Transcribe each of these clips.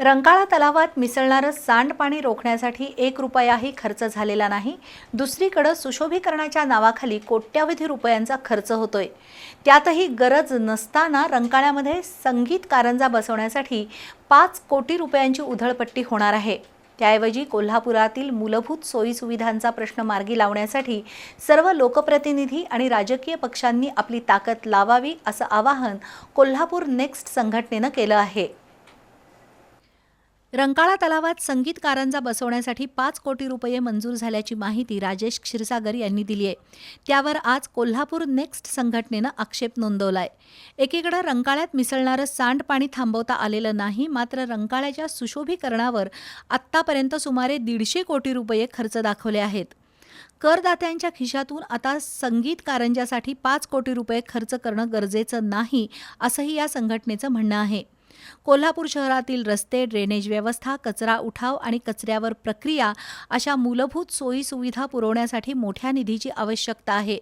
रंकाळा तलावात मिसळणारं सांडपाणी रोखण्यासाठी एक रुपयाही खर्च झालेला नाही. दुसरीकडं सुशोभीकरणाच्या नावाखाली कोट्यावधी रुपयांचा खर्च होतोय. त्यातही गरज नसताना रंकाळ्यामध्ये संगीत कारंजा बसवण्यासाठी पाच कोटी रुपयांची उधळपट्टी होणार आहे. त्याऐवजी कोल्हापुरातील मूलभूत सोयीसुविधांचा प्रश्न मार्गी लावण्यासाठी सर्व लोकप्रतिनिधी आणि राजकीय पक्षांनी आपली ताकद लावावी असं आवाहन कोल्हापूर नेक्स्ट संघटनेनं केलं आहे. रंकाळा तलावात संगीत कारंजा बसवण्यासाठी पाच कोटी रुपये मंजूर झाल्याची माहिती राजेश क्षीरसागर यांनी दिली आहे. त्यावर आज कोल्हापूर नेक्स्ट संघटनेनं आक्षेप नोंदवला आहे एकीकडे रंकाळ्यात मिसळणारं सांडपाणी थांबवता आलेलं नाही मात्र रंकाळ्याच्या सुशोभीकरणावर आत्तापर्यंत सुमारे दीडशे कोटी रुपये खर्च दाखवले आहेत. करदात्यांच्या खिशातून आता संगीत कारंजासाठी पाच कोटी रुपये खर्च करणं गरजेचं नाही असंही या संघटनेचं म्हणणं आहे. कोल्हापूर शहरातील रस्ते ड्रेनेज व्यवस्था कचरा उठाव आणि कचऱ्यावर प्रक्रिया अशा मूलभूत सोयी सुविधा पुरवण्यासाठी मोठ्या निधीची आवश्यकता आहे.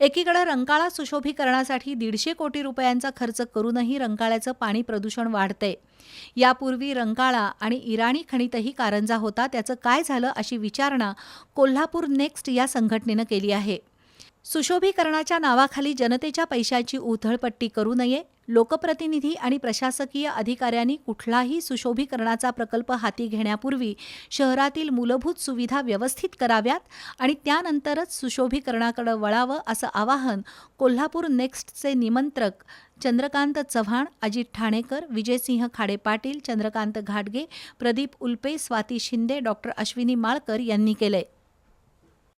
एकीकडे रंकाळा सुशोभीकरणासाठी दीडशे कोटी रुपयांचा खर्च करूनही रंकाळ्याचं पाणी प्रदूषण वाढतंय. यापूर्वी रंकाळा आणि इराणी खणीतही कारंजा होता त्याचं काय झालं अशी विचारणा कोल्हापूर नेक्स्ट या संघटनेनं केली आहे. सुशोभीकरणाच्या नावाखाली जनतेच्या पैशाची उथळपट्टी करू नये लोकप्रतिनिधी आणि प्रशासकीय अधिकाऱ्यांनी कुठलाही सुशोभीकरणाचा प्रकल्प हाती घेण्यापूर्वी शहरातील मूलभूत सुविधा व्यवस्थित कराव्यात आणि त्यानंतरच सुशोभीकरणाकडे वळावं असं आवाहन कोल्हापूर नेक्स्टचे निमंत्रक चंद्रकांत चव्हाण अजित ठाणेकर विजयसिंह खाडे पाटील चंद्रकांत घाटगे प्रदीप उल्पे स्वाती शिंदे डॉक्टर अश्विनी माळकर यांनी केलंय